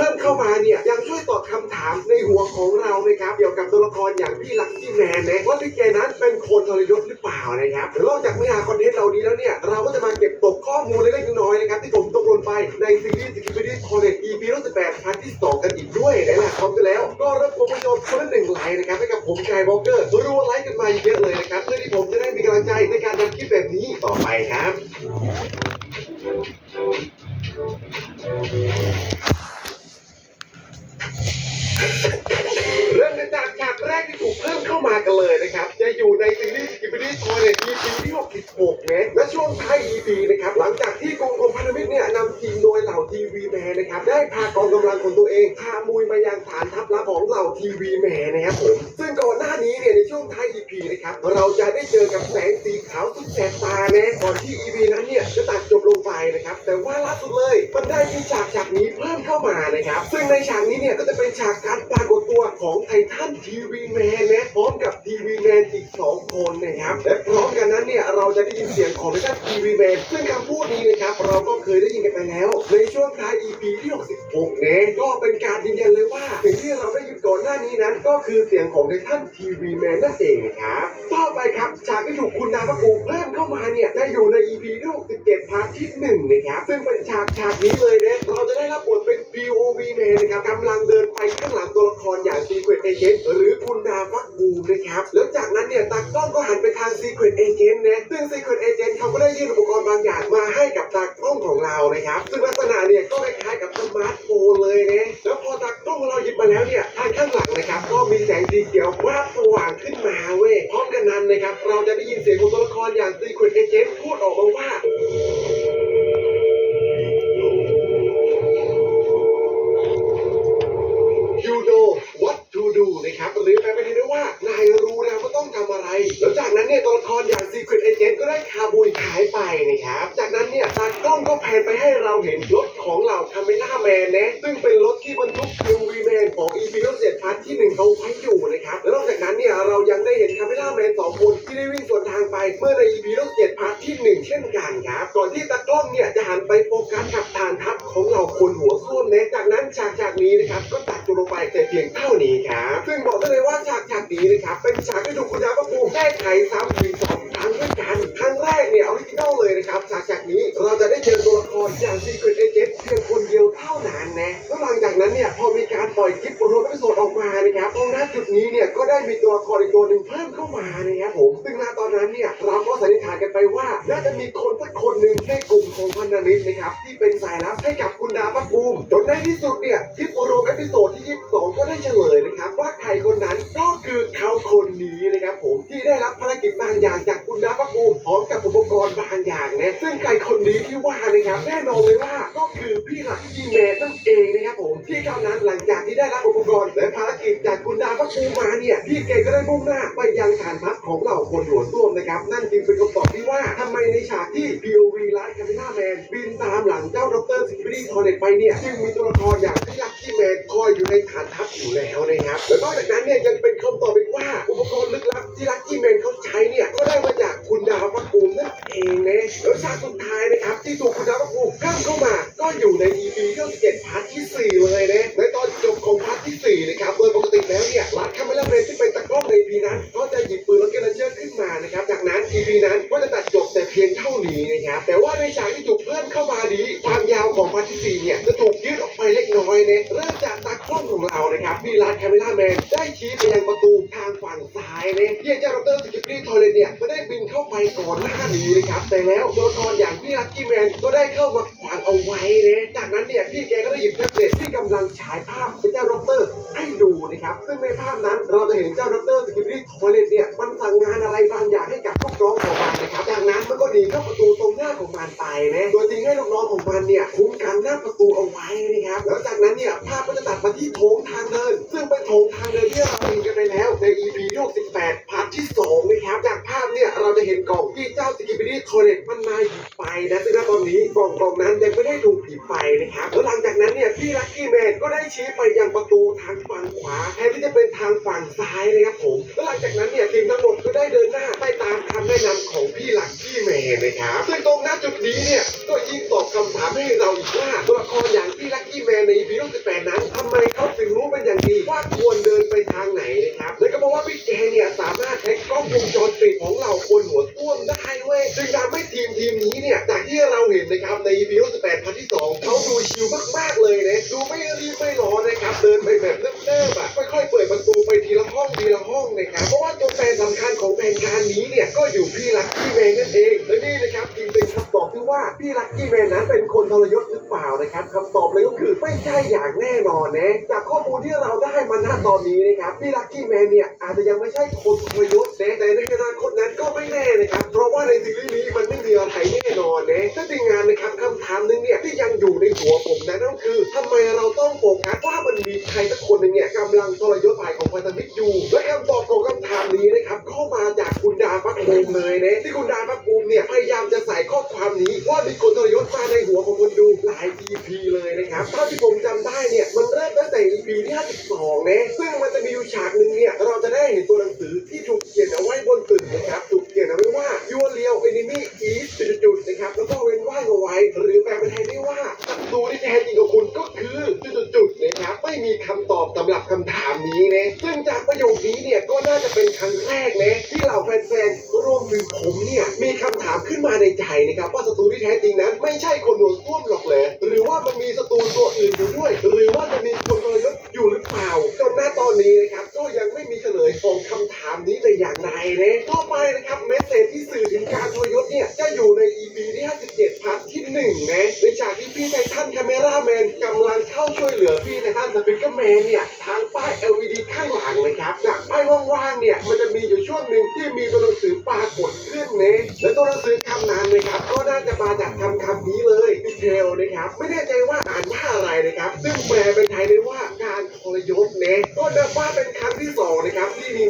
พิ่มเข้ามาเนี่ยยังช่วยตอบคำถามในหัวของเรานะครับเกี่ยวกับตัวละครอย่างพี่ลักกี้แมนนะว่าพี่แกนั้นเป็นคนทรยศหรือเปล่านะครับนอกจากเนื้อหาคอนเทนต์เหล่านี้แล้วเนี่ยเราก็จะมาเก็บตกข้อมูลเล็กๆน้อยๆนะครับที่ผมตกหล่นไปในซีรีส์สกิปปี้คอนเทนต์ EP 18พาร์ทที่ 2 กันอีกด้วยนะล่ะพร้อมกันแล้ว ก็รับกวนผู้ชมคนละหนึ่งไลค์นะครับให้กับผมกายบล็อกเกอร์รัวไลค์กันมาเยอะเลยนะครับเพื่อที่ผมจะได้มีกำลังใจในการทำคลิปแบบนี้ต่อไปครับ แมนนะครับได้พากองกำลังของตัวเองพามุยมายังฐานทัพลับของเหล่าทีวีแมนนะครับผมซึ่งก่อนหน้านี้เนี่ยในช่วงท้าย EP นะครับเราจะได้เจอกับแสงสีขาวสุดแสบตานะก่อนที่ EP นั้นเนี่ยจะตัดจบลงไปนะครับแต่ว่าล่าสุดเลยมันได้มีฉากฉากนี้เพิ่มเข้ามานะครับซึ่งในฉากนี้เนี่ยก็จะเป็นฉากการปรากฏตัวของไททันทีวีแมนนะพร้อมกับทีวีแมนอีก2คนนะครับและพร้อมกันนั้นเนี่ยเราจะได้ยินเสียงของไททันทีวีแมนซึ่งคำพูดนี้นะครับเราก็เคยได้ยินกันไปแล้วในช่วงท้าย EP ที่ 66นะก็เป็นการยืนยันเลยว่าสิ่งที่เราได้ยินก่อนหน้านี้นั้น ก็คือเสียงของในท่านทีวีแมนนั่นเองนะครับต่อไปครับฉากที่ถูกคุณนาวพระกูเพิ่มเข้ามาเนี่ยได้อยู่ใน EP ที่67พาร์ทที่หนึ่งนะครับซึ่งเป็นฉากฉากนี้เลยนะเราจะได้รับบท POV แมนนะครับกำลังเดินไปข้างหลังตัวละครอย่าง Secret Agent หรือคุณดาวพระกูนะครับแล้วจากนั้นเนี่ยตากล้องก็หันไปทาง Secret Agent นะซึ่ง Secret Agent เขาก็ได้ยื่นอุปกรณ์บางอย่างมาให้กับตากล้องของเรานะครับซึ่งลักษณะเนี่ยก็คล้ายๆกับสมาร์ทโฟนเลยนะแล้วพอตากล้องของเราหยิบมาแล้วเนี่ยทางข้างหลังนะครับก็มีแสงสีเขียววาบสว่างขึ้นมาเว้ยพร้อมกันนั้นนะครับเราจะได้ยินเสียงของตัวละครอย่าง Secret Agent พูดออกมาว่า รับหรือแปลเป็นได้ว่านายรู้แล้วว่าต้องทำอะไร แล้วจากนั้นเนี่ยตัวละครอย่าง Secret Agent ก็ได้คาบุยหายไปนะครับ จากนั้นเนี่ยตากล้องก็แพนไปให้เราเห็นรถของเหล่าคาเมล่าแมนนะซึ่งเป็นรถที่บรรทุกคิววีแมนของ e p 7พาร์ทที่หนึ่งเขาไว้อยู่นะครับ แล้วนอกจากนั้นเนี่ยเรายังได้เห็นคาเมล่าแมนสองคนที่ได้วิ่งสวนทางไปเมื่อใน e p 7พาร์ทที่หนึ่งเช่นกันครับ ก่อนที่ตากล้องเนี่ยจะหันไปโฟกัสกับฐานทัพของเหล่าคนหัวส้วมนะจากนั้นฉากฉากนี้นะครับก็ตัดจบลงไปแต่เพียงเท่านี้ครับ ซึ่งบอกได้เลยว่า กฉากนี้นะครับเป็นฉากที่ถูกคุณดาวพระภูมิแก้ไขซ้ำถึงสองครั้งด้วยกันครั้งแรกเนี่ยออริจินอลเลยนะครับฉากฉากนี้เราจะได้เจอตัวละครอย่าง Secret Agent เพียงคนเดียวเท่านั้นนะแล้วหลังจากนั้นเนี่ยพอมีการปล่อยคลิปรวมพิโซดออกมานะครับตรงนั้นจุดนี้เนี่ยก็ได้มีตัวละครอีกตัวหนึ่งเพิ่มเข้ามานะครับผมซึ่งณตอนนั้นเนี่ยเราก็สันนิษฐานกันไปว่าน่าจะมีคนสักคนหนึ่งในกลุ่มของพันธมิตรนะครับที่ เป็นสายลับให้กับคุณดาวพระภูมิจนในที่สุดเนี่ยคลิปรวมพิโซดที่ 22 ก็ได้เฉลยนะครับว่าใครคนนั้นก็คือเขาคนนี้นะครับผมที่ได้รับภารกิจบางอย่างจากคุณดาวพระภูมิพร้อมกับอุปกรณ์บางอย่างนะซึ่งใครคนนี้ที่ว่านะครับแน่นอนเลยว่าก็คือพี่หลักที่แมนนั่นเองนะครับผมที่คราวนั้นหลังจากที่ได้รับอุปกรณ์และภารกิจจากคุณดาวพระภูมิมาเนี่ยพี่แกก็ได้มุ่งหน้าไปยังฐานทัพของเหล่าคนหัวส้วมนะครับนั่นจึงเป็นคำตอบที่ว่าทำไมในฉากที่ POV ไลท์คาเมล่าแมนบินตามหลังเจ้าดรซิกบี้ทอร์เนตไปเนี่ยจึงมีตัวละครอย่างที่ลักกี้แมนคอยอยู่ในฐานทัพอยู่แล้วนะครับแล้วนอกจากนั้นเนี่ยยังเป็นคำตอบอีกว่า อุปกรณ์ลึกลับที่ลักกี้แมนเขาใช้เนี่ยก็ได้มาจากคุณดาวพระภูมินั่นเองนะแล้วฉากสุดท้ายนะครับที่ถูกคุณดาวพระภูมิเพิ่มเข้ามา ก็อยู่ใน EP ที่อง7พาร์ทที่ 4 เลยนะในตอนจบของพาร์ทที่4นะครับโดยปกติแล้วเนี่ยรัดคาเมล่าแมนที่เป็นตะกล้องใน นะครับ แต่ว่าในฉากที่ถูกเพิ่มเข้ามานี้ความยาวของพาร์ทที่4เนี่ยจะถูกยืดออกไปเล็กน้อยนะเริ่มจากตากล้องของเรานะครับมีรัดคาเมล่าแมนได้ชี้ไปยังประตูทางฝั่งซ้ายนะที่ยเจ้าดรสกิปปี้ทอยเลนเนี่ยก็ได้บินเข้าไปก่อนหน้านี้นะครับแต่แล้วตัวละครอย่างพี่ลักกี้แมนก็ได้เข้ามาขวางเอาไว้นะจากนั้นเนี่ยพี่แกก็ได้หยิบแท็บเล็ตที่กำลังฉายภาพเป็นเจ้าดรให้ดูนะครับซึ่งในภาพนั้นเราจะเห็นเจ้าดรสกิปปี้ทอยเลนเนี่ยมันสั่งงานอะไรบางอย่างให้กับลูกน้อง นีเข้าประตูตรงหน้าของมันไปนะโดยทิ้งให้ลูกน้องของมันเนี่ยคุ้มกันหน้าประตูเอาไว้นะครับแล้วจากนั้นเนี่ยภาพก็จะตัดมาที่โถงทางเดิน ซึ่งเป็นโถงทางเดินที่เราเห็นกันไปแล้วใน EP ที่68พาร์ทที่2นะครับจากภาพเนี่ยเราจะเห็นกล่องที่เจ้าสกิปปี้โทเลตมันมาหยิบไปนะซึ่งณตอนนี้กล่องกล่องนั้นยังไม่ได้ถูกหยิบไปนะครับแล้วหลังจากนั้นเนี่ยพี่ลักกี้แมนก็ได้ชี้ไปยังประตูทางฝั่งขวาแทนที่จะเป็นทางฝั่งซ้ายนะครับผมแล้วหลังจากนั้นเนี่ยทีมทั้งหมดก็ได้เดินหน้าไปตามคำแนะนำของพี่ลักกี้แมนนะครับซึ่งตรงหน้าจุดนี้เนี่ยก็ยิ่งตอบคำถามให้เราอีกว่าตัวละครอย่างพี่ลักกี้แมนใน EP 18นั้นทำไมเขาถึงรู้เป็นอย่างดีว่าควรเดินไปทางไหนนะครับแล้วก็เพราะว่าพี่แกเนี่ยสามารถใช้กล้องวงจรปิดของเราคนหัวต้วมได้เว้ยจึงทำให้ทีมทีมนี้เนี่ยจากที่เราเห็นนะครับใน EP 18พาร์ทที่สองเขาดูชิลมากๆเลยนะดูไม่รีบไม่ร้อนนะครับเดินไปแบบเนิบๆอะค่อยๆเปิดประตูไปทีละห้องทีละห้องนะครับเพราะว่าตัวแปรสำคัญของแผนการนี้เนี่ยก็อยู่พี่ลักกี้แมนนั่นเอง ลักกี้แมนนั้นเป็นคนทรยศหรือเปล่านะครับคำตอบเลยก็คือไม่ใช่อย่างแน่นอนนะจากข้อมูลที่เราได้มาณตอนนี้นะครับพี่ลักกี้แมนเนี่ยอาจจะยังไม่ใช่คนทรยศนะแต่ในอนาคตนั้นก็ไม่แน่นะครับเพราะว่าในซีรีส์นี้มันไม่มีอะไรแน่นอนนะถ้าทีงานนะครับคำถามหนึงเนี่ยที่ยังอยู่ในหัวผมนะนั่นก็คือทำไมเราต้องโฟกัสว่ามันมีใครสักคนหนึ่งเนี่ยกำลังทรยศฝ่ายของพันธมิตรอยู่ และคำตอบของคำถามนี้นะ ภูมเลยนะที่คุณดาฟักบูมิเนี่ยพยายามจะใส่ข้อความนี้ว่ามีคนทรยศมาในหัวของคนดูหลาย EP เลยนะครับเท่าที่ผมจำได้เนี่ยมันเริ่มตั้งแต่ EP ที่52นะซึ่งมันจะมีอยู่ฉากหนึ่งเนี่ยเราจะได้เห็นตัวหนังสือที่ถูกเขียนเอาไว้บนตึกนะครับถูกเขียนเอาไว้ว่า Your real enemy is จุดๆนะครับแล้วก็เว้นว่างเอาไว้ หรือแปลเป็นไทยได้ว่าศัตรูที่แท้จริงของคุณก็คือจุดๆนะครับไม่มีคำตอบสำหรับคำถามนี้นะซึ่งจากประโยคนี้เนี่ยก็น่าจะเป็นครั้งแรกนะที่เหล่าแฟน นมาใจนะครับว่าศัตรูที่แท้จริงนั้นไม่ใช่คนวดวง มีเฉลยของคำถามนี้แต่อย่างใดนะต่อไปนะครับเมสเซจที่สื่อถึงการทรยศเนี่ยจะอยู่ใน EP ที่ 57พาร์ทที่หนึ่งนะในฉากที่พี่ไททันคาเมราแมนกำลังเข้าช่วยเหลือพี่ไททันสปิเกอร์แมนเนี่ยทางป้าย LED ข้างหลังนะครับจากป้ายว่างๆเนี่ยมันจะมีอยู่ช่วงหนึ่งที่มีตัวหนังสือปรากฏขึ้นนะและตัวหนังสือคำนั้นนะครับก็น่าจะมาจากคำคำนี้เลยดีเทลนะครับไม่แน่ใจว่าอ่านว่าอะไรนะครับ ซึ่งแปลเป็นไทยได้ว่าการทรยศเนะก็นับว่าเป็นครั้งที่สองนะครับ ที่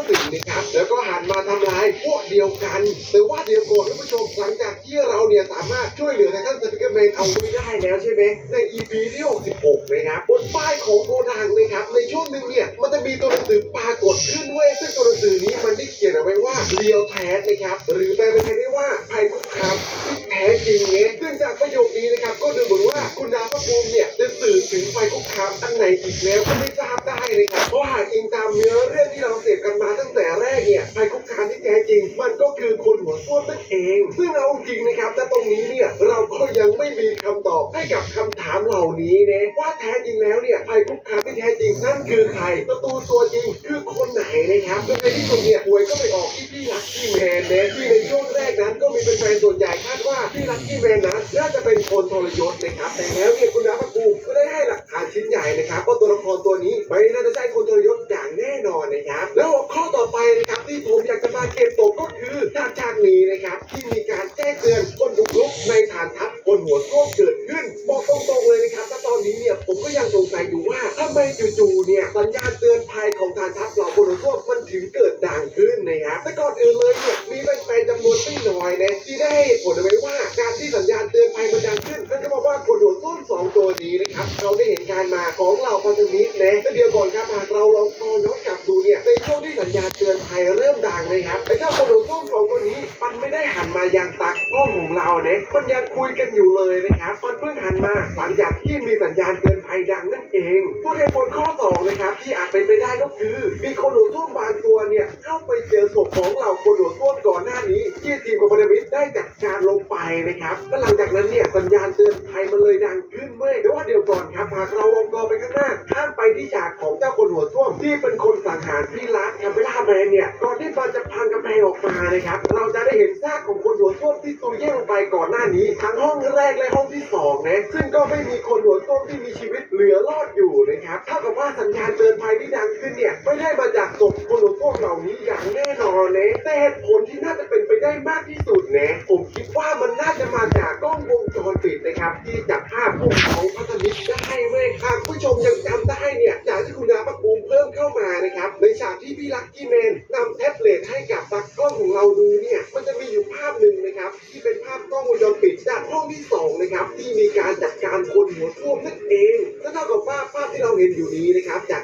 าสิตเข้าสิงนะครับแล้วก็หันมาทำลายพวกเดียวกัน แต่ว่าเดียวก่อนท่านผู้ชมหลังจากที่เราเนี่ยสามารถช่วยเหลือไททันสปิเกอร์แมนเอาไว้ได้แล้วใช่ไหมใน EP ที่ 66 นะครับบนป้ายของโกดังนะครับในช่วงหนึ่งเนี่ยมันจะมีตัวหนังสือปรากฏขึ้นเว้ยซึ่งตัวหนังสือนี้มันได้เขียนเอาไว้ว่าเรียวแท้นะครับหรือแปลเป็นไทยได้ว่าภัยคุกคามที่แท้จริงเนี่ยซึ่งจากประโยคนี้นะครับก็ดูเหมือนว่าคุณดาวพระภูมิเนี่ย สื่อถึงภัยคุกคามอันไหนอีกแล้วก็ไม่ทราบได้นะครับเพราะหากอิงตามเนื้อเรื่องที่เราเสพกันมาตั้งแต่แรกเนี่ยภัยคุกคามที่แท้จริง มันก็คือคนหัวส้วมนั่นเอง ซึ่งเอาจริงนะครับณตรงนี้เนี่ยเราก็ยังไม่มีคำตอบให้กับคำถามเหล่านี้นะว่าแท้จริงแล้วเนี่ยภัยคุกคามที่แท้จริงนั่นคือใครศัตรูตัวจริงคือคนไหนนะครับในที่สุดเนี่ยหวยก็ไปออกที่พี่ลักกี้แมนนะที่ในช่วงแรกนั้นก็มีเป็นแฟนส่วนใหญ่คาดว่าพี่ลักกี้แมนนั้นน่าจะเป็นคนทรยศนะครับแต่แล้วเนี่ยคุณน้าพระ ครับว่าตัวละครตัวนี้ไม่น่าจะใช่คนทรยศอย่างแน่นอนนะครับ แล้วข้อต่อไปนะครับที่ผมอยากจะมาเก็บตกก็คือจากจากนี้นะครับ ที่มีการแจ้งเตือนคนบุกรุกในฐานทัพบนหัวโตเกิดขึ้น บอกตรงๆเลยนะครับณตอนนี้เนี่ยผมก็ยังสงสัยอยู่ว่าทำไมจู่ๆเนี่ยสัญญาณเตือนภัยของฐานทัพเหล่าบนหัว เราลองตอนย้อนกลับดูเนี่ยในช่วงที่สัญญาณเตือนภัยเริ่มดังนะครับไอ้เจ้าคนหัวส้มสองตัวนี้ มันไม่ได้หันมายังตากล้องของเราเนี่ยมันยังคุยกันอยู่เลยนะครับมันเพิ่งหันมาหลังจากที่มีสัญญาณเตือนภัยดังนั่นเองผู้เหตุผลข้อสองนะครับที่อาจเป็นไปได้ก็คือ มีคนหัวส้มบางตัวเนี่ยเข้าไปเจอศพของเหล่าคนหัวส้มก่อนหน้านี้ที่ทีมของพันธมิตรได้จัดการลงไปนะครับและหลังจากนั้นเนี่ยสัญญาณเตือนภัยมันเลยดัง ขึ้นเว้ยแต่ว่าเดี๋ยวก่อนครับหากเราวงกลมไปข้างหน้าข้ามไปที่ฉากของเจ้าคนหัวส้วมที่เป็นคนสังหารพี่รักกับเวลาแมนเนี่ยก่อนที่มันจะพังกำแพงออกมานะครับเราจะได้เห็นซากของคนหัวส้วมที่ตัวแย่ลงไปก่อนหน้านี้ ทั้งห้องแรกและห้องที่สองนะซึ่งก็ไม่มีคนหัวส้มที่มีชีวิตเหลือรอดอยู่นะครับเท่ากับว่าสัญญาณ ภัยที่ดังขึ้นเนี่ยไม่ได้มาจากศพคนหัวส้มเหล่านี้อย่างแน่นอนนะแต่เหตุผลที่น่าจะเป็นไปได้มากที่สุดนะผมคิดว่ามันน่าจะมาจากกล้องวงจรปิดนะครับ ที่จับภาพพวกของพัทมิตได้เว้ยหากผู้ชมยังจำได้เนี่ยจากที่คุณนาประภูมิเพิ่มเข้ามานะครับ ในฉากที่พี่ลักกี้แมนนำแท็บเล็ตให้กับตากล้องของเราดูเนี่ยมันจะมีอยู่ภาพหนึ่งนะครับที่เป็นภาพกล้องวงจรปิดจากห้องที่สองนะครับที่มีการจัดการคนหัวท่วมนั่นเองและเท่ากับว่าภาพที่เราเห็นอยู่นี้นะครับจาก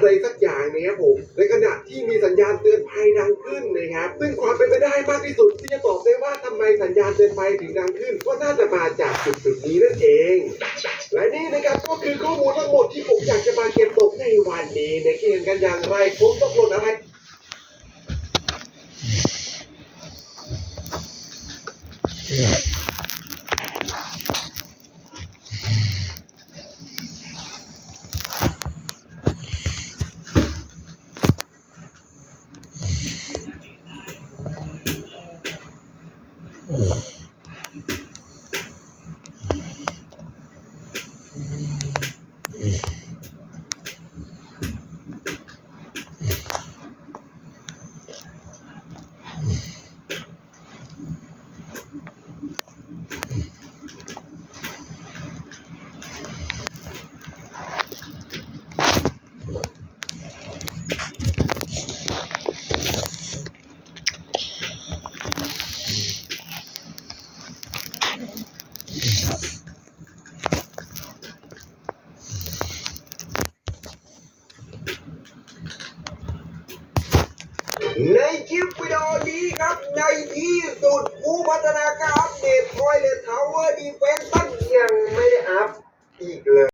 อะไรสักอย่างนะครับผม ในขณะที่มีสัญญาณเตือนภัยดังขึ้นนะครับ ซึ่งความเป็นไปได้มากที่สุดที่จะตอบได้ว่าทำไมสัญญาณเตือนภัยถึงดังขึ้น ก็น่าจะมาจากจุดจุดๆนี้นั่นเอง และนี่นะครับก็คือข้อมูลทั้งหมดที่ผมอยากจะมาเก็บตกในวันนี้ในเกี่ยงกันอย่างไรผมต้องลดอะไรใ